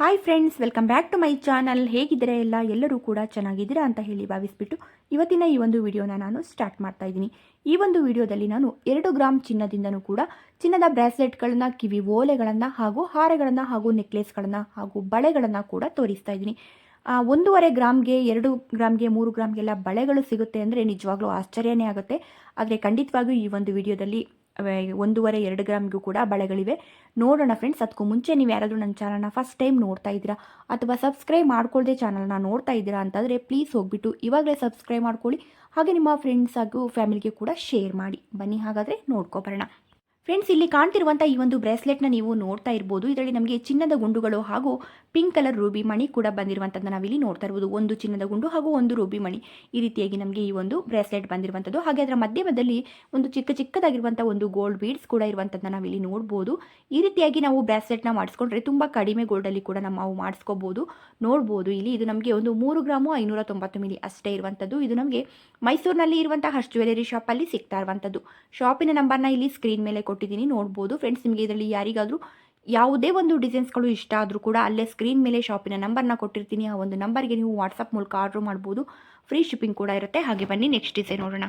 Hi friends welcome back to my channel ಹೇಗಿದ್ದೀರಾ ಎಲ್ಲ? ಎಲ್ಲರೂ ಕೂಡ ಚೆನ್ನಾಗಿದ್ದೀರಾ ಅಂತ ಹೇಳಿ ಭಾವಿಸ್ಬಿಟ್ಟು ಇವತ್ತಿನ ಈ ಒಂದು ವಿಡಿಯೋನ ನಾನು ಸ್ಟಾರ್ಟ್ ಮಾಡ್ತಾ ಇದ್ದೀನಿ. ಈ ಒಂದು ವಿಡಿಯೋದಲ್ಲಿ ನಾನು ಎರಡು ಗ್ರಾಮ್ ಚಿನ್ನದಿಂದನೂ ಕೂಡ ಚಿನ್ನದ ಬ್ರಾಸ್ಲೆಟ್ಗಳನ್ನು, ಕಿವಿ ಓಲೆಗಳನ್ನು ಹಾಗೂ ಹಾರಗಳನ್ನು ಹಾಗೂ ನೆಕ್ಲೆಸ್ಗಳನ್ನು ಹಾಗೂ ಬಳೆಗಳನ್ನು ಕೂಡ ತೋರಿಸ್ತಾ ಇದ್ದೀನಿ. ಒಂದೂವರೆ ಗ್ರಾಮ್ಗೆ, ಎರಡು ಗ್ರಾಮ್ಗೆ, ಮೂರು ಗ್ರಾಮ್ಗೆಲ್ಲ ಬಳೆಗಳು ಸಿಗುತ್ತೆ ಅಂದರೆ ನಿಜವಾಗ್ಲೂ ಆಶ್ಚರ್ಯನೇ ಆಗುತ್ತೆ. ಆದರೆ ಖಂಡಿತವಾಗಿಯೂ ಈ ಒಂದು ವಿಡಿಯೋದಲ್ಲಿ ಒಂದೂವರೆ, ಎರಡು ಗ್ರಾಮ್ಗೂ ಕೂಡ ಬಳೆಗಳಿವೆ. ನೋಡೋಣ ಫ್ರೆಂಡ್ಸ್ ಅದಕ್ಕೂ ಮುಂಚೆ ನೀವು ಯಾರಾದರೂ ನನ್ನ ಚಾನಲ್ನ ಫಸ್ಟ್ ಟೈಮ್ ನೋಡ್ತಾ ಇದ್ದೀರಾ ಅಥವಾ ಸಬ್ಸ್ಕ್ರೈಬ್ ಮಾಡ್ಕೊಳ್ಳದೆ ಚಾನಲ್ನ ನೋಡ್ತಾ ಇದ್ದೀರಾ ಅಂತಂದರೆ ಪ್ಲೀಸ್ ಹೋಗ್ಬಿಟ್ಟು ಇವಾಗಲೇ ಸಬ್ಸ್ಕ್ರೈಬ್ ಮಾಡ್ಕೊಳ್ಳಿ. ಹಾಗೆ ನಿಮ್ಮ ಫ್ರೆಂಡ್ಸ್ ಹಾಗೂ ಫ್ಯಾಮಿಲಿಗೆ ಕೂಡ ಶೇರ್ ಮಾಡಿ. ಬನ್ನಿ ಹಾಗಾದರೆ ನೋಡ್ಕೊಬರೋಣ ಫ್ರೆಂಡ್ಸ್ ಇಲ್ಲಿ ಕಾಣ್ತಿರುವಂತಹ ಈ ಒಂದು ಬ್ರೇಸ್ಲೆಟ್ನ ನೀವು ನೋಡ್ತಾ ಇರಬಹುದು ಇದರಲ್ಲಿ ನಮಗೆ ಚಿನ್ನದ ಗುಂಡುಗಳು ಹಾಗೂ ಪಿಂಕ್ ಕಲರ್ ರೂಬಿ ಮಣಿ ಕೂಡ ಬಂದಿರುವಂಥದ್ದು ನಾವಿಲ್ಲಿ ನೋಡ್ತಾ ಇರ್ಬೋದು. ಒಂದು ಚಿನ್ನದ ಗುಂಡು ಹಾಗೂ ಒಂದು ರೂಬಿ ಮಣಿ ಈ ರೀತಿಯಾಗಿ ನಮಗೆ ಈ ಒಂದು ಬ್ರೇಸ್ಲೆಟ್ ಬಂದಿರುವಂಥದ್ದು ಹಾಗೆ ಅದರ ಮಧ್ಯದಲ್ಲಿ ಒಂದು ಚಿಕ್ಕ ಚಿಕ್ಕದಾಗಿರುವಂಥ ಒಂದು ಗೋಲ್ಡ್ ಬೀಡ್ಸ್ ಕೂಡ ಇರುವಂಥದ್ದನ್ನ ನಾವಿಲ್ಲಿ ನೋಡ್ಬೋದು. ಈ ರೀತಿಯಾಗಿ ನಾವು ಬ್ರಾಸ್ಲೆಟ್ನ ಮಾಡಿಸ್ಕೊಂಡ್ರೆ ತುಂಬ ಕಡಿಮೆ ಗೋಲ್ಡಲ್ಲಿ ಕೂಡ ನಾವು ಮಾಡಿಸ್ಕೋಬೋದು, ನೋಡ್ಬೋದು. ಇಲ್ಲಿ ಇದು ನಮಗೆ ಒಂದು ಮೂರು ಗ್ರಾಮು ಐನೂರ ತೊಂಬತ್ತು ಮಿಲಿ ಅಷ್ಟೇ ಇರುವಂಥದ್ದು ಇದು ನಮಗೆ ಮೈಸೂರಿನಲ್ಲಿ ಇರುವಂಥ ಹರ್ಷ್ ಜ್ಯುವೆಲರಿ ಶಾಪಲ್ಲಿ ಸಿಗ್ತಾ ಇರುವಂಥದ್ದು ಶಾಪಿನ ನಂಬರ್ನ ಇಲ್ಲಿ ಸ್ಕ್ರೀನ್ ಮೇಲೆ ಕೊಟ್ಟಿದ್ದೀನಿ, ನೋಡ್ಬೋದು. ಫ್ರೆಂಡ್ಸ್ ನಿಮಗೆ ಇದರಲ್ಲಿ ಯಾರಿಗಾದರೂ ಯಾವುದೇ ಒಂದು ಡಿಸೈನ್ಸ್ಗಳು ಇಷ್ಟ ಆದರೂ ಕೂಡ ಅಲ್ಲೇ ಸ್ಕ್ರೀನ್ ಮೇಲೆ ಶಾಪಿನ ನಂಬರ್ನ ಕೊಟ್ಟಿರ್ತೀನಿ. ಆ ಒಂದು ನಂಬರ್ಗೆ ನೀವು ವಾಟ್ಸಪ್ ಮೂಲಕ ಆರ್ಡ್ರ್ ಮಾಡ್ಬೋದು. ಫ್ರೀ ಶಿಪ್ಪಿಂಗ್ ಕೂಡ ಇರುತ್ತೆ. ಹಾಗೆ ಬನ್ನಿ ನೆಕ್ಸ್ಟ್ ಡಿಸೈನ್ ನೋಡೋಣ.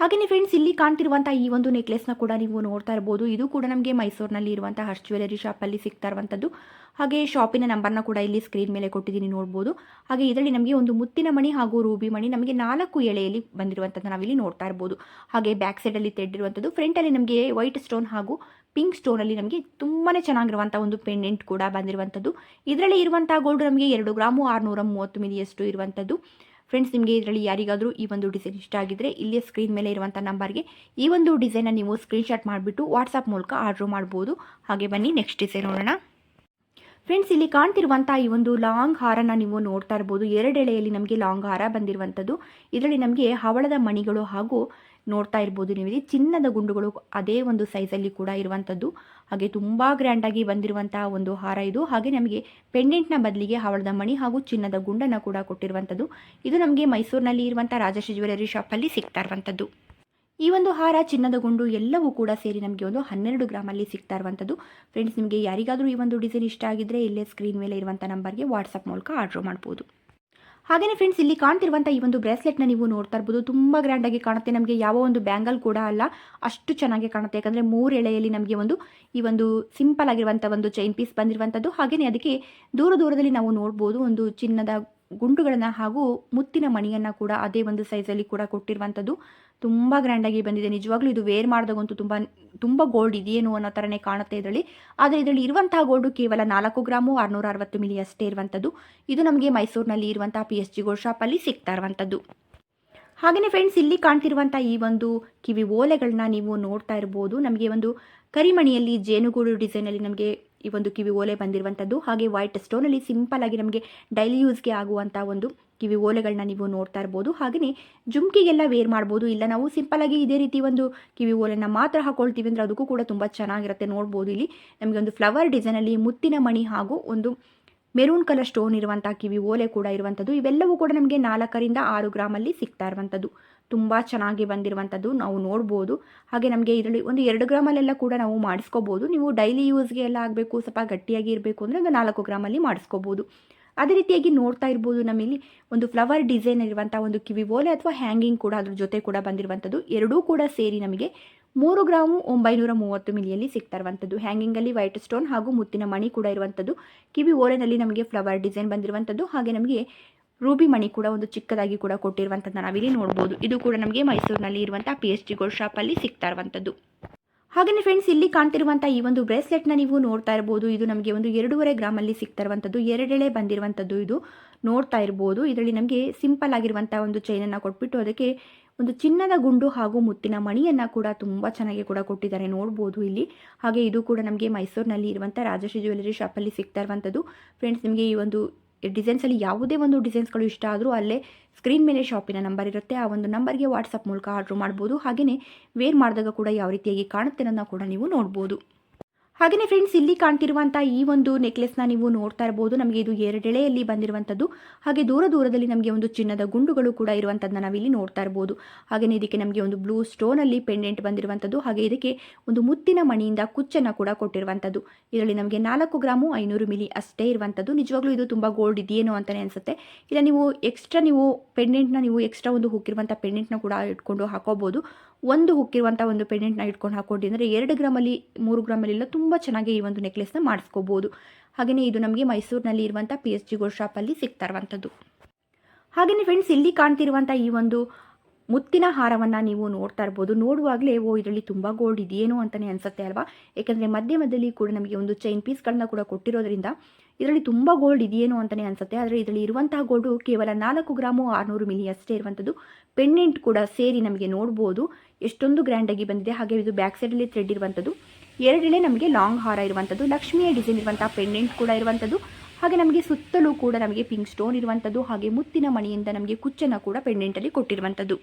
ಹಾಗೆಯೇ ಫ್ರೆಂಡ್ಸ್ ಇಲ್ಲಿ ಕಾಣ್ತಿರುವಂಥ ಈ ಒಂದು ನೆಕ್ಲೆಸ್ನ ಕೂಡ ನೀವು ನೋಡ್ತಾ ಇರ್ಬೋದು. ಇದು ಕೂಡ ನಮಗೆ ಮೈಸೂರಿನಲ್ಲಿ ಇರುವಂಥ ಹರ್ಷ್ ಜ್ಯುವೆಲರಿ ಶಾಪಲ್ಲಿ ಸಿಗ್ತಾ ಇರುವಂಥದ್ದು ಹಾಗೆ ಶಾಪಿನ ನಂಬರ್ನ ಕೂಡ ಇಲ್ಲಿ ಸ್ಕ್ರೀನ್ ಮೇಲೆ ಕೊಟ್ಟಿದ್ದೀನಿ ನೋಡ್ಬೋದು. ಹಾಗೆ ಇದರಲ್ಲಿ ನಮಗೆ ಒಂದು ಮುತ್ತಿನ ಮಣಿ ಹಾಗೂ ರೂಬಿ ಮಣಿ ನಮಗೆ ನಾಲ್ಕು ಎಳೆಯಲ್ಲಿ ಬಂದಿರುವಂಥದ್ದು ನಾವಿಲ್ಲಿ ನೋಡ್ತಾ ಇರ್ಬೋದು. ಹಾಗೆ ಬ್ಯಾಕ್ ಸೈಡಲ್ಲಿ ತೆಡ್ಡಿರುವಂಥದ್ದು ಫ್ರಂಟಲ್ಲಿ ನಮಗೆ ವೈಟ್ ಸ್ಟೋನ್ ಹಾಗೂ ಪಿಂಕ್ ಸ್ಟೋನಲ್ಲಿ ನಮಗೆ ತುಂಬಾ ಚೆನ್ನಾಗಿರುವಂಥ ಒಂದು ಪೆಂಡೆಂಟ್ ಕೂಡ ಬಂದಿರುವಂಥದ್ದು ಇದರಲ್ಲಿ ಇರುವಂಥ ಗೋಲ್ಡ್ ನಮಗೆ ಎರಡು ಗ್ರಾಮು ಆರುನೂರ ಮೂವತ್ತು ಮಿಲಿಯಷ್ಟು ಇರುವಂಥದ್ದು ಫ್ರೆಂಡ್ಸ್ ನಿಮಗೆ ಇದರಲ್ಲಿ ಯಾರಿಗಾದರೂ ಈ ಒಂದು ಡಿಸೈನ್ ಇಷ್ಟ ಆಗಿದ್ದರೆ ಇಲ್ಲಿ ಸ್ಕ್ರೀನ್ ಮೇಲೆ ಇರುವಂಥ ನಂಬರ್ಗೆ ಈ ಒಂದು ಡಿಸೈನ ನೀವು ಸ್ಕ್ರೀನ್ಶಾಟ್ ಮಾಡಿಬಿಟ್ಟು ವಾಟ್ಸಪ್ ಮೂಲಕ ಆರ್ಡ್ರ್ ಮಾಡ್ಬೋದು. ಹಾಗೆ ಬನ್ನಿ ನೆಕ್ಸ್ಟ್ ಡಿಸೈನ್ ನೋಡೋಣ. ಫ್ರೆಂಡ್ಸ್ ಇಲ್ಲಿ ಕಾಣ್ತಿರುವಂತಹ ಈ ಒಂದು ಲಾಂಗ್ ಹಾರನ ನೀವು ನೋಡ್ತಾ ಇರ್ಬೋದು. ಎರಡೆಳೆಯಲ್ಲಿ ನಮಗೆ ಲಾಂಗ್ ಹಾರ ಬಂದಿರುವಂಥದ್ದು. ಇದರಲ್ಲಿ ನಮಗೆ ಹವಳದ ಮಣಿಗಳು ಹಾಗೂ ನೋಡ್ತಾ ಇರ್ಬೋದು ನೀವು. ಚಿನ್ನದ ಗುಂಡುಗಳು ಅದೇ ಒಂದು ಸೈಜಲ್ಲಿ ಕೂಡ ಇರುವಂಥದ್ದು. ಹಾಗೆ ತುಂಬ ಗ್ರ್ಯಾಂಡಾಗಿ ಬಂದಿರುವಂತಹ ಒಂದು ಹಾರ ಇದು. ಹಾಗೆ ನಮಗೆ ಪೆಂಡೆಂಟ್ನ ಬದಲಿಗೆ ಹವಳದ ಮಣಿ ಹಾಗೂ ಚಿನ್ನದ ಗುಂಡನ್ನು ಕೂಡ ಕೊಟ್ಟಿರುವಂಥದ್ದು. ಇದು ನಮಗೆ ಮೈಸೂರಿನಲ್ಲಿ ಇರುವಂಥ ರಾಜಶ್ರೀ ಜ್ಯುವೆಲರಿ ಶಾಪಲ್ಲಿ ಸಿಗ್ತಾ ಇರುವಂಥದ್ದು. ಈ ಒಂದು ಹಾರ ಚಿನ್ನದ ಗುಂಡು ಎಲ್ಲವೂ ಕೂಡ ಸೇರಿ ನಮಗೆ ಒಂದು ಹನ್ನೆರಡು ಗ್ರಾಮಲ್ಲಿ ಸಿಗ್ತಾ ಇರುವಂಥದ್ದು. ಫ್ರೆಂಡ್ಸ್ ನಿಮಗೆ ಯಾರಿಗಾದರೂ ಈ ಒಂದು ಡಿಸೈನ್ ಇಷ್ಟ ಆಗಿದ್ರೆ ಇಲ್ಲೇ ಸ್ಕ್ರೀನ್ ಮೇಲೆ ಇರುವಂಥ ನಂಬರ್ಗೆ ವಾಟ್ಸಪ್ ಮೂಲಕ ಆರ್ಡ್ರ್ ಮಾಡ್ಬೋದು. ಹಾಗೆಯೇ ಫ್ರೆಂಡ್ಸ್ ಇಲ್ಲಿ ಕಾಣ್ತಿರುವಂಥ ಈ ಒಂದು ಬ್ರೇಸ್ಲೆಟ್ನ ನೀವು ನೋಡ್ತಾ ಇರ್ಬೋದು. ತುಂಬ ಗ್ರ್ಯಾಂಡಾಗಿ ಕಾಣುತ್ತೆ. ನಮಗೆ ಯಾವ ಒಂದು ಬ್ಯಾಂಗಲ್ ಕೂಡ ಅಲ್ಲ, ಅಷ್ಟು ಚೆನ್ನಾಗಿ ಕಾಣುತ್ತೆ. ಯಾಕಂದರೆ ಮೂರು ಎಳೆಯಲ್ಲಿ ನಮಗೆ ಒಂದು, ಈ ಒಂದು ಸಿಂಪಲ್ ಆಗಿರುವಂಥ ಒಂದು ಚೈನ್ ಪೀಸ್ ಬಂದಿರುವಂಥದ್ದು. ಹಾಗೆಯೇ ಅದಕ್ಕೆ ದೂರ ದೂರದಲ್ಲಿ ನಾವು ನೋಡ್ಬೋದು ಒಂದು ಚಿನ್ನದ ಗುಂಡುಗಳನ್ನು ಹಾಗೂ ಮುತ್ತಿನ ಮಣಿಯನ್ನು ಕೂಡ ಅದೇ ಒಂದು ಸೈಜಲ್ಲಿ ಕೂಡ ಕೊಟ್ಟಿರುವಂಥದ್ದು ತುಂಬ ಗ್ರ್ಯಾಂಡಾಗಿ ಬಂದಿದೆ. ನಿಜವಾಗ್ಲೂ ಇದು ವೇರ್ ಮಾಡಿದಾಗಂತೂ ತುಂಬ ತುಂಬ ಗೋಲ್ಡ್ ಇದೆಯೇನು ಅನ್ನೋ ಥರನೇ ಕಾಣುತ್ತೆ ಇದರಲ್ಲಿ. ಆದರೆ ಇದರಲ್ಲಿ ಇರುವಂತಹ ಗೋಲ್ಡು ಕೇವಲ ನಾಲ್ಕು ಗ್ರಾಮು, ಆರುನೂರ ಅರವತ್ತು ಮಿಲಿ ಅಷ್ಟೇ ಇರುವಂಥದ್ದು ಇದು ನಮಗೆ ಮೈಸೂರಿನಲ್ಲಿ ಇರುವಂಥ ಪಿ ಎಸ್ ಜಿ ಗೋಲ್ಡ್ ಶಾಪಲ್ಲಿ ಸಿಗ್ತಾ ಇರುವಂಥದ್ದು ಹಾಗೆಯೇ ಫ್ರೆಂಡ್ಸ್ ಇಲ್ಲಿ ಕಾಣ್ತಿರುವಂಥ ಈ ಒಂದು ಕಿವಿ ಓಲೆಗಳನ್ನ ನೀವು ನೋಡ್ತಾ ಇರ್ಬೋದು. ನಮಗೆ ಒಂದು ಕರಿಮಣಿಯಲ್ಲಿ ಜೇನುಗೂಡು ಡಿಸೈನಲ್ಲಿ ನಮಗೆ ಈ ಒಂದು ಕಿವಿ ಓಲೆ ಬಂದಿರುವಂಥದ್ದು. ಹಾಗೆ ವೈಟ್ ಸ್ಟೋನಲ್ಲಿ ಸಿಂಪಲ್ ಆಗಿ ನಮಗೆ ಡೈಲಿ ಯೂಸ್ಗೆ ಆಗುವಂಥ ಒಂದು ಕಿವಿ ಓಲೆಗಳನ್ನ ನೀವು ನೋಡ್ತಾ ಇರ್ಬೋದು. ಹಾಗೆಯೇ ಜುಮ್ಕಿಗೆಲ್ಲ ವೇರ್ ಮಾಡ್ಬೋದು. ಇಲ್ಲ ನಾವು ಸಿಂಪಲ್ ಆಗಿ ಇದೇ ರೀತಿ ಒಂದು ಕಿವಿ ಓಲೆನ ಮಾತ್ರ ಹಾಕೊಳ್ತೀವಿ ಅಂದರೆ ಅದಕ್ಕೂ ಕೂಡ ತುಂಬ ಚೆನ್ನಾಗಿರುತ್ತೆ ನೋಡ್ಬೋದು ಇಲ್ಲಿ. ನಮಗೆ ಒಂದು ಫ್ಲವರ್ ಡಿಸೈನಲ್ಲಿ ಮುತ್ತಿನ ಮಣಿ ಹಾಗೂ ಒಂದು ಮೆರೂನ್ ಕಲರ್ ಸ್ಟೋನ್ ಇರುವಂಥ ಕಿವಿ ಓಲೆ ಕೂಡ ಇರುವಂಥದ್ದು. ಇವೆಲ್ಲವೂ ಕೂಡ ನಮಗೆ ನಾಲ್ಕರಿಂದ ಆರು ಗ್ರಾಮಲ್ಲಿ ಸಿಗ್ತಾ ಇರುವಂಥದ್ದು. ತುಂಬ ಚೆನ್ನಾಗಿ ಬಂದಿರುವಂಥದ್ದು ನಾವು ನೋಡ್ಬೋದು. ಹಾಗೆ ನಮಗೆ ಇದರಲ್ಲಿ ಒಂದು ಎರಡು ಗ್ರಾಮಲ್ಲೆಲ್ಲ ಕೂಡ ನಾವು ಮಾಡಿಸ್ಕೋಬೋದು. ನೀವು ಡೈಲಿ ಯೂಸ್ಗೆ ಎಲ್ಲ ಆಗಬೇಕು, ಸ್ವಲ್ಪ ಗಟ್ಟಿಯಾಗಿ ಇರಬೇಕು ಅಂದರೆ ಒಂದು ನಾಲ್ಕು ಗ್ರಾಮಲ್ಲಿ ಮಾಡಿಸ್ಕೋಬೋದು. ಅದೇ ರೀತಿಯಾಗಿ ನೋಡ್ತಾ ಇರ್ಬೋದು ನಮ್ಮಲ್ಲಿ ಒಂದು ಫ್ಲವರ್ ಡಿಸೈನ್ ಇರುವಂಥ ಒಂದು ಕಿವಿ ಓಲೆ ಅಥವಾ ಹ್ಯಾಂಗಿಂಗ್ ಕೂಡ ಅದ್ರ ಜೊತೆ ಕೂಡ ಬಂದಿರುವಂಥದ್ದು ಎರಡೂ ಕೂಡ ಸೇರಿ ನಮಗೆ ಮೂರು ಗ್ರಾಮು ಒಂಬೈನೂರ ಮೂವತ್ತು ಮಿಲಿಯಲ್ಲಿ ಸಿಗ್ತಾ ಇರುವಂಥದ್ದು ಹ್ಯಾಂಗಿಂಗಲ್ಲಿ ವೈಟ್ ಸ್ಟೋನ್ ಹಾಗೂ ಮುತ್ತಿನ ಮಣಿ ಕೂಡ ಇರುವಂಥದ್ದು ಕಿವಿ ಓಲೆನಲ್ಲಿ ನಮಗೆ ಫ್ಲವರ್ ಡಿಸೈನ್ ಬಂದಿರುವಂಥದ್ದು ಹಾಗೆ ನಮಗೆ ರೂಬಿ ಮಣಿ ಕೂಡ ಒಂದು ಚಿಕ್ಕದಾಗಿ ಕೂಡ ಕೊಟ್ಟಿರುವಂಥದ್ದು ನಾವಿಲ್ಲಿ ನೋಡ್ಬೋದು. ಇದು ಕೂಡ ನಮಗೆ ಮೈಸೂರಿನಲ್ಲಿ ಇರುವಂಥ ಪಿ ಎಚ್ ಜಿ ಗೋಲ್ಡ್ ಶಾಪಲ್ಲಿ ಸಿಗ್ತಾ ಇರುವಂಥದ್ದು ಹಾಗೆಯೇ ಫ್ರೆಂಡ್ಸ್ ಇಲ್ಲಿ ಕಾಣ್ತಿರುವಂಥ ಈ ಒಂದು ಬ್ರೇಸ್ಲೆಟ್ನ ನೀವು ನೋಡ್ತಾ ಇರ್ಬೋದು. ಇದು ನಮಗೆ ಒಂದು ಎರಡೂವರೆ ಗ್ರಾಮಲ್ಲಿ ಸಿಗ್ತಾ ಇರುವಂಥದ್ದು ಎರಡೆಳೆ ಬಂದಿರುವಂಥದ್ದು ಇದು. ನೋಡ್ತಾ ಇರ್ಬೋದು. ಇದರಲ್ಲಿ ನಮಗೆ ಸಿಂಪಲ್ ಆಗಿರುವಂಥ ಒಂದು ಚೈನನ್ನು ಕೊಟ್ಬಿಟ್ಟು ಅದಕ್ಕೆ ಒಂದು ಚಿನ್ನದ ಗುಂಡು ಹಾಗೂ ಮುತ್ತಿನ ಮಣಿಯನ್ನು ಕೂಡ ತುಂಬ ಚೆನ್ನಾಗಿ ಕೂಡ ಕೊಟ್ಟಿದ್ದಾರೆ. ನೋಡ್ಬೋದು ಇಲ್ಲಿ. ಹಾಗೆ ಇದು ಕೂಡ ನಮಗೆ ಮೈಸೂರಿನಲ್ಲಿ ಇರುವಂಥ ರಾಜಶ್ರೀ ಜ್ಯುವೆಲರಿ ಶಾಪಲ್ಲಿ ಸಿಗ್ತಾ ಇರುವಂಥದ್ದು ಫ್ರೆಂಡ್ಸ್ ನಿಮಗೆ ಈ ಒಂದು ಡಿಸೈನ್ಸಲ್ಲಿ ಯಾವುದೇ ಒಂದು ಡಿಸೈನ್ಸ್ಗಳು ಇಷ್ಟ ಆದರೂ ಅಲ್ಲೇ ಸ್ಕ್ರೀನ್ ಮೇಲೆ ಶಾಪಿನ ನಂಬರ್ ಇರುತ್ತೆ. ಆ ಒಂದು ನಂಬರ್ಗೆ ವಾಟ್ಸಪ್ ಮೂಲಕ ಆರ್ಡ್ರ್ ಮಾಡ್ಬೋದು. ಹಾಗೆಯೇ ವೇರ್ ಮಾಡಿದಾಗ ಕೂಡ ಯಾವ ರೀತಿಯಾಗಿ ಕಾಣುತ್ತೆ ಅನ್ನೋದನ್ನ ಕೂಡ ನೀವು ನೋಡ್ಬೋದು. ಹಾಗೆಯೇ ಫ್ರೆಂಡ್ಸ್ ಇಲ್ಲಿ ಕಾಣ್ತಿರುವಂಥ ಈ ಒಂದು ನೆಕ್ಲೆಸ್ನ ನೀವು ನೋಡ್ತಾ ಇರ್ಬೋದು. ನಮಗೆ ಇದು ಎರಡೆಳೆಯಲ್ಲಿ ಬಂದಿರುವಂಥದ್ದು ಹಾಗೆ ದೂರ ದೂರದಲ್ಲಿ ನಮಗೆ ಒಂದು ಚಿನ್ನದ ಗುಂಡುಗಳು ಕೂಡ ಇರುವಂಥದ್ದನ್ನ ನಾವಿಲ್ಲಿ ನೋಡ್ತಾ ಇರ್ಬೋದು. ಹಾಗೆಯೇ ಇದಕ್ಕೆ ನಮಗೆ ಒಂದು ಬ್ಲೂ ಸ್ಟೋನಲ್ಲಿ ಪೆಂಡೆಂಟ್ ಬಂದಿರುವಂಥದ್ದು ಹಾಗೆ ಇದಕ್ಕೆ ಒಂದು ಮುತ್ತಿನ ಮಣಿಯಿಂದ ಕುಚ್ಚನ್ನು ಕೂಡ ಕೊಟ್ಟಿರುವಂಥದ್ದು ಇದರಲ್ಲಿ ನಮಗೆ ನಾಲ್ಕು ಗ್ರಾಮು ಐನೂರು ಮಿಲಿ ಅಷ್ಟೇ ಇರುವಂಥದ್ದು ನಿಜವಾಗ್ಲೂ ಇದು ತುಂಬ ಗೋಲ್ಡ್ ಇದೆಯೇನೋ ಅಂತಲೇ ಅನಿಸುತ್ತೆ. ಇಲ್ಲ, ನೀವು ಎಕ್ಸ್ಟ್ರಾ ನೀವು ಪೆಂಡೆಂಟ್ನ ನೀವು ಎಕ್ಸ್ಟ್ರಾ ಒಂದು ಹುಕ್ಕಿರುವಂಥ ಪೆಂಡೆಂಟ್ನ ಕೂಡ ಇಟ್ಕೊಂಡು ಹಾಕೋಬೋದು. ಒಂದು ಹುಕ್ಕಿರುವಂಥ ಒಂದು ಪೆಂಡೆಂಟ್ನ ಇಟ್ಕೊಂಡು ಹಾಕೊಂಡಿದ್ರೆ ಎರಡು ಗ್ರಾಮಲ್ಲಿ, ಮೂರು ಗ್ರಾಮಲ್ಲೆಲ್ಲ ತುಂಬ ಚೆನ್ನಾಗಿ ಈ ಒಂದು ನೆಕ್ಲೆಸ್ನ ಮಾಡಿಸ್ಕೋಬೋದು. ಹಾಗೆಯೇ ಇದು ನಮಗೆ ಮೈಸೂರಿನಲ್ಲಿ ಇರುವಂಥ ಪಿ ಎಚ್ ಜಿ ಗೋಲ್ಡ್ ಶಾಪಲ್ಲಿ ಸಿಗ್ತಾ ಇರುವಂಥದ್ದು. ಹಾಗೆಯೇ ಫ್ರೆಂಡ್ಸ್ ಇಲ್ಲಿ ಕಾಣ್ತಿರುವಂಥ ಈ ಒಂದು ಮುತ್ತಿನ ಹಾರವನ್ನು ನೀವು ನೋಡ್ತಾ ಇರ್ಬೋದು. ನೋಡುವಾಗಲೇ, ಓ, ಇದರಲ್ಲಿ ತುಂಬ ಗೋಲ್ಡ್ ಇದೆಯೇನೋ ಅಂತಲೇ ಅನಿಸುತ್ತೆ ಅಲ್ವಾ? ಯಾಕಂದರೆ ಮಧ್ಯ ಮಧ್ಯದಲ್ಲಿ ಕೂಡ ನಮಗೆ ಒಂದು ಚೈನ್ ಪೀಸ್ಗಳನ್ನ ಕೂಡ ಕೊಟ್ಟಿರೋದ್ರಿಂದ ಇದರಲ್ಲಿ ತುಂಬ ಗೋಲ್ಡ್ ಇದೆಯೇನೋ ಅಂತಲೇ ಅನಿಸುತ್ತೆ. ಆದರೆ ಇದರಲ್ಲಿ ಇರುವಂತಹ ಗೋಲ್ಡು ಕೇವಲ ನಾಲ್ಕು ಗ್ರಾಮು ಆರುನೂರು ಮಿಲಿ ಅಷ್ಟೇ ಇರುವಂಥದ್ದು. ಪೆಂಡೆಂಟ್ ಕೂಡ ಸೇರಿ ನಮಗೆ ನೋಡ್ಬೋದು. ಎಷ್ಟೊಂದು ಗ್ರ್ಯಾಂಡಾಗಿ ಬಂದಿದೆ. ಹಾಗೆ ಇದು ಬ್ಯಾಕ್ ಸೈಡಲ್ಲಿ ಥ್ರೆಡ್ ಇರುವಂಥದ್ದು. ಎರಡೆಳೆ ನಮಗೆ ಲಾಂಗ್ ಹಾರ ಇರುವಂಥದ್ದು. ಲಕ್ಷ್ಮಿಯ ಡಿಸೈನ್ ಇರುವಂಥ ಪೆಂಡೆಂಟ್ ಕೂಡ ಇರುವಂಥದ್ದು. ಹಾಗೆ ನಮಗೆ ಸುತ್ತಲೂ ಕೂಡ ನಮಗೆ ಪಿಂಕ್ ಸ್ಟೋನ್ ಇರುವಂಥದ್ದು. ಹಾಗೆ ಮುತ್ತಿನ ಮಣಿಯಿಂದ ನಮಗೆ ಕುಚ್ಚನ್ನು ಕೂಡ ಪೆಂಡೆಂಟಲ್ಲಿ ಕೊಟ್ಟಿರುವಂಥದ್ದು.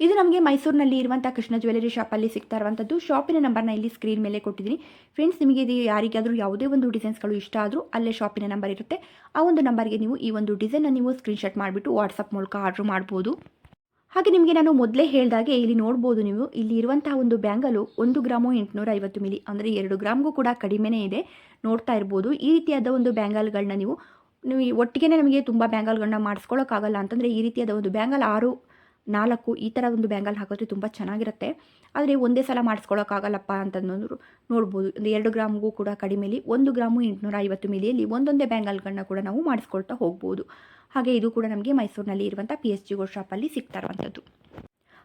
ಇದು ನಮಗೆ ಮೈಸೂರಿನಲ್ಲಿ ಇರುವಂಥ ಕೃಷ್ಣ ಜ್ಯುವೆಲರಿ ಶಾಪಲ್ಲಿ ಸಿಗ್ತಾ ಇರುವಂಥದ್ದು ಶಾಪಿನ ನಂಬರ್ನ ಇಲ್ಲಿ ಸ್ಕ್ರೀನ್ ಮೇಲೆ ಕೊಟ್ಟಿದ್ದೀನಿ. ಫ್ರೆಂಡ್ಸ್ ನಿಮಗೆ ಇದು ಯಾರಿಗಾದರೂ ಯಾವುದೇ ಒಂದು ಡಿಸೈನ್ಸ್ಗಳು ಇಷ್ಟ ಆದರೂ ಅಲ್ಲೇ ಶಾಪಿನ ನಂಬರ್ ಇರುತ್ತೆ. ಆ ಒಂದು ನಂಬರ್ಗೆ ನೀವು ಈ ಒಂದು ಡಿಸೈನ್ನ ನೀವು ಸ್ಕ್ರೀನ್ಶಾಟ್ ಮಾಡಿಬಿಟ್ಟು ವಾಟ್ಸಪ್ ಮೂಲಕ ಆರ್ಡ್ರ್ ಮಾಡ್ಬೋದು. ಹಾಗೆ ನಿಮಗೆ ನಾನು ಮೊದಲೇ ಹೇಳಿದಾಗೆ ಇಲ್ಲಿ ನೋಡ್ಬೋದು ನೀವು. ಇಲ್ಲಿ ಇರುವಂತಹ ಒಂದು ಬ್ಯಾಂಗಲು ಒಂದು ಗ್ರಾಮು ಎಂಟುನೂರ ಐವತ್ತು ಮಿಲಿ ಅಂದರೆ ಎರಡು ಗ್ರಾಮ್ಗೂ ಕೂಡ ಕಡಿಮೆನೇ ಇದೆ. ನೋಡ್ತಾ ಇರ್ಬೋದು. ಈ ರೀತಿಯಾದ ಒಂದು ಬ್ಯಾಂಗಲ್ಗಳನ್ನ ನೀವು ನೀವು ಒಟ್ಟಿಗೆ ನಮಗೆ ತುಂಬ ಬ್ಯಾಂಗಲ್ಗಳನ್ನ ಮಾಡಿಸ್ಕೊಳ್ಳೋಕ್ಕಾಗಲ್ಲ ಅಂತಂದರೆ ಈ ರೀತಿಯಾದ ಒಂದು ಬ್ಯಾಂಗಲ್ ಆರು ನಾಲ್ಕು ಈ ಥರ ಒಂದು ಬ್ಯಾಂಗಲ್ ಹಾಕಿದ್ರೆ ತುಂಬ ಚೆನ್ನಾಗಿರುತ್ತೆ. ಆದರೆ ಒಂದೇ ಸಲ ಮಾಡಿಸ್ಕೊಳ್ಳೋಕ್ಕಾಗಲ್ಲಪ್ಪ ಅಂತಂದ್ರು ನೋಡ್ಬೋದು. ಒಂದು ಎರಡು ಗ್ರಾಮ್ಗೂ ಕೂಡ ಕಡಿಮೆಲಿ ಒಂದು ಗ್ರಾಮು ಎಂಟುನೂರ ಐವತ್ತು ಮಿಲಿಯಲ್ಲಿ ಒಂದೊಂದೇ ಬ್ಯಾಂಗಲ್ಗಳನ್ನ ಕೂಡ ನಾವು ಮಾಡಿಸ್ಕೊಳ್ತಾ ಹೋಗ್ಬೋದು. ಹಾಗೆ ಇದು ಕೂಡ ನಮಗೆ ಮೈಸೂರಿನಲ್ಲಿ ಇರುವಂಥ ಪಿ ಎಚ್ ಜಿ ಗೋ ಶಾಪಲ್ಲಿ ಸಿಗ್ತಾ ಇರುವಂಥದ್ದು.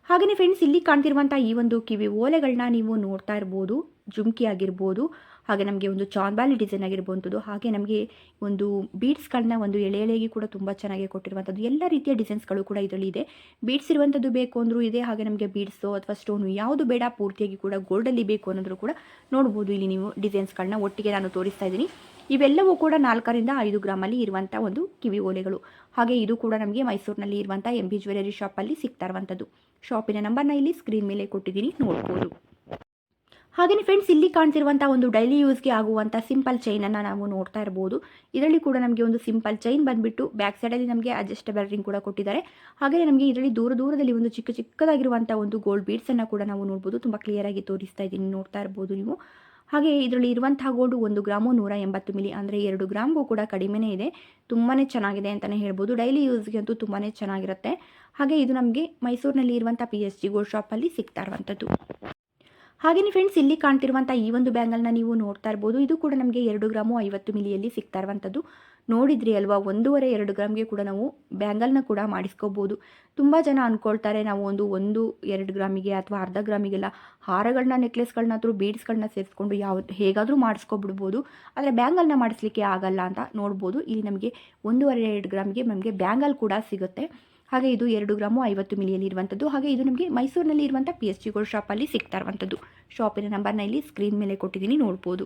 ಹಾಗೆಯೇ ಫ್ರೆಂಡ್ಸ್ ಇಲ್ಲಿ ಕಾಣ್ತಿರುವಂಥ ಈ ಒಂದು ಕಿವಿ ಓಲೆಗಳನ್ನ ನೀವು ನೋಡ್ತಾ ಇರ್ಬೋದು. ಜುಮ್ಕಿ ಆಗಿರ್ಬೋದು, ಹಾಗೆ ನಮಗೆ ಒಂದು ಚಾನ್ಬಾಲಿ ಡಿಸೈನ್ ಆಗಿರ್ಬೋದು ಹಾಗೆ ನಮಗೆ ಒಂದು ಬೀಡ್ಸ್ಗಳನ್ನ ಒಂದು ಎಳೆ ಎಳೆಗೆ ಕೂಡ ತುಂಬ ಚೆನ್ನಾಗಿ ಕೊಟ್ಟಿರುವಂಥದ್ದು, ಎಲ್ಲ ರೀತಿಯ ಡಿಸೈನ್ಸ್ಗಳು ಕೂಡ ಇದರಲ್ಲಿ ಇದೆ. ಬೀಡ್ಸ್ ಇರುವಂಥದ್ದು ಬೇಕು ಅಂದರೂ ಇದೆ, ಹಾಗೆ ನಮಗೆ ಬೀಡ್ಸು ಅಥವಾ ಸ್ಟೋನು ಯಾವುದು ಬೇಡ ಪೂರ್ತಿಯಾಗಿ ಕೂಡ ಗೋಲ್ಡಲ್ಲಿ ಬೇಕು ಅನ್ನೋದ್ರು ಕೂಡ ನೋಡ್ಬೋದು ಇಲ್ಲಿ ನೀವು ಡಿಸೈನ್ಸ್ಗಳನ್ನ ಒಟ್ಟಿಗೆ ನಾನು ತೋರಿಸ್ತಾ ಇದ್ದೀನಿ. ಇವೆಲ್ಲವೂ ಕೂಡ ನಾಲ್ಕರಿಂದ ಐದು ಗ್ರಾಮಲ್ಲಿ ಇರುವಂಥ ಒಂದು ಕಿವಿ ಓಲೆಗಳು. ಹಾಗೆ ಇದು ಕೂಡ ನಮಗೆ ಮೈಸೂರಿನಲ್ಲಿ ಇರುವಂಥ ಎಂ ಬಿ ಜ್ಯುವೆಲರಿ ಶಾಪಲ್ಲಿ ಸಿಗ್ತಾ ಇರುವಂಥದ್ದು. ಶಾಪಿನ ನಂಬರ್ನ ಇಲ್ಲಿ ಸ್ಕ್ರೀನ್ ಮೇಲೆ ಕೊಟ್ಟಿದ್ದೀನಿ, ನೋಡ್ಬೋದು. ಹಾಗೆಯೇ ಫ್ರೆಂಡ್ಸ್ ಇಲ್ಲಿ ಕಾಣ್ತಿರುವಂಥ ಒಂದು ಡೈಲಿ ಯೂಸ್ಗೆ ಆಗುವಂಥ ಸಿಂಪಲ್ ಚೈನನ್ನು ನಾವು ನೋಡ್ತಾ ಇರ್ಬೋದು. ಇದರಲ್ಲಿ ಕೂಡ ನಮಗೆ ಒಂದು ಸಿಂಪಲ್ ಚೈನ್ ಬಂದುಬಿಟ್ಟು ಬ್ಯಾಕ್ ಸೈಡಲ್ಲಿ ನಮಗೆ ಅಡ್ಜಸ್ಟಬಲ್ ರಿಂಗ್ ಕೂಡ ಕೊಟ್ಟಿದ್ದಾರೆ. ಹಾಗೆಯೇ ನಮಗೆ ಇದರಲ್ಲಿ ದೂರ ದೂರದಲ್ಲಿ ಒಂದು ಚಿಕ್ಕ ಚಿಕ್ಕದಾಗಿರುವಂಥ ಒಂದು ಗೋಲ್ಡ್ ಬೀಡ್ಸನ್ನು ಕೂಡ ನಾವು ನೋಡ್ಬೋದು. ತುಂಬ ಕ್ಲಿಯರಾಗಿ ತೋರಿಸ್ತಾ ಇದ್ದೀನಿ, ನೋಡ್ತಾ ಇರ್ಬೋದು ನೀವು. ಹಾಗೆ ಇದರಲ್ಲಿ ಇರುವಂತಹ ಗೋಲ್ಡು ಒಂದು ಗ್ರಾಮು ನೂರ ಎಂಬತ್ತು ಮಿಲಿ ಅಂದರೆ ಎರಡು ಗ್ರಾಮ್ಗೂ ಕೂಡ ಕಡಿಮೆನೇ ಇದೆ. ತುಂಬಾ ಚೆನ್ನಾಗಿದೆ ಅಂತಲೇ ಹೇಳ್ಬೋದು. ಡೈಲಿ ಯೂಸ್ಗೆ ಅಂತೂ ತುಂಬಾ ಚೆನ್ನಾಗಿರುತ್ತೆ. ಹಾಗೆ ಇದು ನಮಗೆ ಮೈಸೂರಿನಲ್ಲಿ ಇರುವಂಥ ಪಿ ಎಸ್ ಜಿ ಗೋಲ್ಡ್ ಶಾಪಲ್ಲಿ ಸಿಗ್ತಾ ಇರುವಂಥದ್ದು ಹಾಗೆಯೇ ಫ್ರೆಂಡ್ಸ್ ಇಲ್ಲಿ ಕಾಣ್ತಿರುವಂಥ ಈ ಒಂದು ಬ್ಯಾಂಗಲ್ನ ನೀವು ನೋಡ್ತಾ ಇರ್ಬೋದು. ಇದು ಕೂಡ ನಮಗೆ ಎರಡು ಗ್ರಾಮು ಐವತ್ತು ಮಿಲಿಯಲ್ಲಿ ಸಿಗ್ತಾ ಇರುವಂಥದ್ದು. ನೋಡಿದ್ರಿ ಅಲ್ವಾ, ಒಂದೂವರೆ, ಎರಡು ಗ್ರಾಮ್ಗೆ ಕೂಡ ನಾವು ಬ್ಯಾಂಗಲ್ನ ಕೂಡ ಮಾಡಿಸ್ಕೋಬೋದು. ತುಂಬ ಜನ ಅಂದ್ಕೊಳ್ತಾರೆ ನಾವು ಒಂದು ಒಂದು, ಎರಡು ಗ್ರಾಮಿಗೆ ಅಥವಾ ಅರ್ಧ ಗ್ರಾಮಿಗೆಲ್ಲ ಹಾರಗಳನ್ನ ನೆಕ್ಲೆಸ್ಗಳನ್ನ ಅಥವಾ ಬೀಡ್ಸ್ಗಳನ್ನ ಸೇರಿಸ್ಕೊಂಡು ಯಾವ ಹೇಗಾದರೂ ಮಾಡಿಸ್ಕೊಬಿಡ್ಬೋದು. ಆದರೆ ಬ್ಯಾಂಗಲ್ನ ಮಾಡಿಸ್ಲಿಕ್ಕೆ ಆಗಲ್ಲ ಅಂತ ನೋಡ್ಬೋದು. ಇಲ್ಲಿ ನಮಗೆ ಒಂದೂವರೆ, ಎರಡು ಗ್ರಾಮ್ಗೆ ನಮಗೆ ಬ್ಯಾಂಗಲ್ ಕೂಡ ಸಿಗುತ್ತೆ. ಹಾಗೆ ಇದು ಎರಡು ಗ್ರಾಮು ಐವತ್ತು ಮಿಲಿಯಲ್ಲಿ ಇರುವಂಥದ್ದು ಹಾಗೆ ಇದು ನಮಗೆ ಮೈಸೂರಿನಲ್ಲಿ ಇರುವಂಥ ಪಿ ಎಸ್ ಜಿ ಗೋಲ್ಡ್ ಶಾಪಲ್ಲಿ ಸಿಗ್ತಾ ಇರುವಂಥದ್ದು ಶಾಪಿನ ನಂಬರ್ನ ಇಲ್ಲಿ ಸ್ಕ್ರೀನ್ ಮೇಲೆ ಕೊಟ್ಟಿದ್ದೀನಿ, ನೋಡ್ಬೋದು.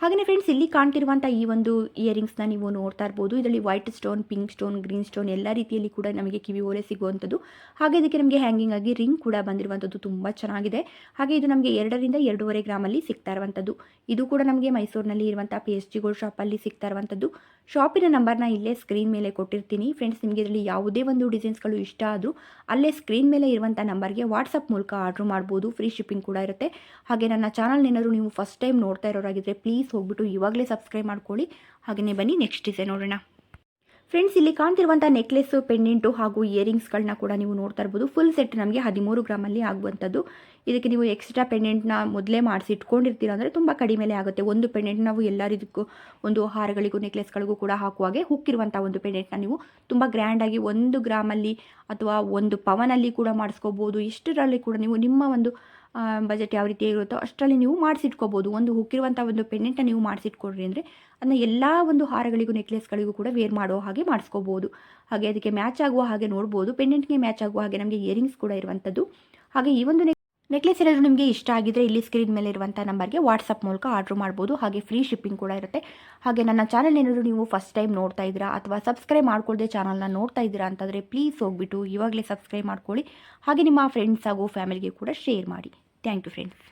ಹಾಗೆಯೇ ಫ್ರೆಂಡ್ಸ್ ಇಲ್ಲಿ ಕಾಣ್ತಿರುವಂಥ ಈ ಒಂದು ಇಯರಿಂಗ್ಸ್ನ ನೀವು ನೋಡ್ತಾ ಇರ್ಬೋದು. ಇದರಲ್ಲಿ white stone pink stone green stone ಎಲ್ಲ ರೀತಿಯಲ್ಲಿ ಕೂಡ ನಮಗೆ ಕಿವಿ ಓಲೆ ಸಿಗುವಂಥದ್ದು. ಹಾಗೆ ಇದಕ್ಕೆ ನಮಗೆ ಹ್ಯಾಂಗಿಂಗ್ ಆಗಿ ರಿಂಗ್ ಕೂಡ ಬಂದಿರುವಂಥದ್ದು ತುಂಬ ಚೆನ್ನಾಗಿದೆ. ಹಾಗೆ ಇದು ನಮಗೆ ಎರಡರಿಂದ ಎರಡೂವರೆ ಗ್ರಾಮಲ್ಲಿ ಸಿಗ್ತಾ ಇರುವಂಥದ್ದು. ಇದು ಕೂಡ ನಮಗೆ ಮೈಸೂರಿನಲ್ಲಿ ಇರುವಂಥ ಪಿ ಎಚ್ ಜಿ ಗೋಲ್ಡ್ ಶಾಪಲ್ಲಿ ಸಿಗ್ತಾ ಇರುವಂಥದ್ದು. ಶಾಪಿನ ನಂಬರ್ನ ಇಲ್ಲೇ ಸ್ಕ್ರೀನ್ ಮೇಲೆ ಕೊಟ್ಟಿರ್ತೀನಿ. ಫ್ರೆಂಡ್ಸ್ ನಿಮಗೆ ಇದರಲ್ಲಿ ಯಾವುದೇ ಒಂದು ಡಿಸೈನ್ಸ್ಗಳು ಇಷ್ಟ ಆದರೂ ಅಲ್ಲೇ ಸ್ಕ್ರೀನ್ ಮೇಲೆ ಇರುವಂಥ ನಂಬರ್ಗೆ ವಾಟ್ಸಪ್ ಮೂಲಕ ಆರ್ಡ್ರ್ ಮಾಡ್ಬೋದು. ಫ್ರೀ ಶಿಪ್ಪಿಂಗ್ ಕೂಡ ಇರುತ್ತೆ. ಹಾಗೆ ನನ್ನ ಚಾನಲ್ ಏನಾದರೂ ನೀವು ಫಸ್ಟ್ ಟೈಮ್ ನೋಡ್ತಾ ಇರೋರಾಗಿದ್ದರೆ ಪ್ಲೀಸ್ ಹೋಗ್ಬಿಟ್ಟು ಇವಾಗಲೇ ಸಬ್ಸ್ಕ್ರೈಬ್ ಮಾಡ್ಕೊಳ್ಳಿ. ಹಾಗೆಯೇ ಬನ್ನಿ ನೆಕ್ಸ್ಟ್ ಡಿಸೈನ್ ನೋಡೋಣ. ಫ್ರೆಂಡ್ಸ್, ಇಲ್ಲಿ ಕಾಣ್ತಿರುವಂಥ ನೆಕ್ಲೆಸ್ಸು ಪೆಂಡೆಂಟು ಹಾಗೂ ಇಯರಿಂಗ್ಸ್ಗಳನ್ನ ಕೂಡ ನೀವು ನೋಡ್ತಾ ಇರ್ಬೋದು. ಫುಲ್ ಸೆಟ್ ನಮಗೆ ಹದಿಮೂರು ಗ್ರಾಮಲ್ಲಿ ಆಗುವಂಥದ್ದು. ಇದಕ್ಕೆ ನೀವು ಎಕ್ಸ್ಟ್ರಾ ಪೆಂಡೆಂಟ್ನ ಮೊದಲೇ ಮಾಡಿಸಿ ಇಟ್ಕೊಂಡಿರ್ತೀರ ಅಂದರೆ ತುಂಬ ಕಡಿಮೆಲೆ ಆಗುತ್ತೆ. ಒಂದು ಪೆಂಡೆಂಟ್ ನಾವು ಎಲ್ಲರಿಗೂ, ಒಂದು ಹಾರಗಳಿಗೂ, ನೆಕ್ಲೆಸ್ಗಳಿಗೂ ಕೂಡ ಹಾಕುವಾಗೆ ಹುಕ್ಕಿರುವಂಥ ಒಂದು ಪೆಂಡೆಂಟ್ನ ನೀವು ತುಂಬ ಗ್ರ್ಯಾಂಡಾಗಿ ಒಂದು ಗ್ರಾಮಲ್ಲಿ ಅಥವಾ ಒಂದು ಪವನಲ್ಲಿ ಕೂಡ ಮಾಡಿಸ್ಕೋಬೋದು. ಇಷ್ಟರಲ್ಲಿ ಕೂಡ ನೀವು ನಿಮ್ಮ ಒಂದು ಬಜೆಟ್ ಯಾವ ರೀತಿ ಇರುತ್ತೋ ಅಷ್ಟರಲ್ಲಿ ನೀವು ಮಾಡಿಸಿಟ್ಕೋಬೋದು. ಒಂದು ಹುಕ್ಕಿರುವಂಥ ಒಂದು ಪೆಂಡೆಂಟ್ನ ನೀವು ಮಾಡಿಸಿಟ್ಕೊಡ್ರಿ ಅಂದರೆ ಅದನ್ನ ಎಲ್ಲ ಒಂದು ಹಾರಗಳಿಗೂ ನೆಕ್ಲೆಸ್ಗಳಿಗೂ ಕೂಡ ವೇರ್ ಮಾಡೋ ಹಾಗೆ ಮಾಡಿಸ್ಕೋಬೋದು. ಹಾಗೆ ಅದಕ್ಕೆ ಮ್ಯಾಚ್ ಆಗುವ ಹಾಗೆ ನೋಡ್ಬೋದು. ಪೆಂಡೆಂಟ್ಗೆ ಮ್ಯಾಚ್ ಆಗುವ ಹಾಗೆ ನಮಗೆ ಇಯರಿಂಗ್ಸ್ ಕೂಡ ಇರುವಂಥದ್ದು ಹಾಗೆ ಈ ಒಂದು ನೆಕ್ಲೆಸ್ ಏನಾದರೂ ನಿಮಗೆ ಇಷ್ಟ ಆಗಿದ್ರೆ ಇಲ್ಲಿ ಸ್ಕ್ರೀನ್ ಮೇಲೆ ಇರುವಂಥ ನಂಬರ್ಗೆ ವಾಟ್ಸಪ್ ಮೂಲಕ ಆರ್ಡ್ರ್ ಮಾಡ್ಬೋದು. ಹಾಗೆ ಫ್ರೀ ಶಿಪ್ಪಿಂಗ್ ಕೂಡ ಇರುತ್ತೆ. ಹಾಗೆ ನನ್ನ ಚಾನಲ್ ಏನಾದರೂ ನೀವು ಫಸ್ಟ್ ಟೈಮ್ ನೋಡ್ತಾ ಇದ್ದೀರಾ ಅಥವಾ ಸಬ್ಸ್ಕ್ರೈಬ್ ಮಾಡ್ಕೊಳ್ಳದೆ ಚಾನಲ್ನ ನೋಡ್ತಾ ಇದ್ದೀರಾ ಅಂತಂದರೆ ಪ್ಲೀಸ್ ಹೋಗ್ಬಿಟ್ಟು ಇವಾಗಲೇ ಸಬ್ಸ್ಕ್ರೈಬ್ ಮಾಡ್ಕೊಳ್ಳಿ. ಹಾಗೆ ನಿಮ್ಮ ಫ್ರೆಂಡ್ಸ್ ಹಾಗೂ ಫ್ಯಾಮಿಲಿಗೆ ಕೂಡ ಶೇರ್ ಮಾಡಿ. Thank you friends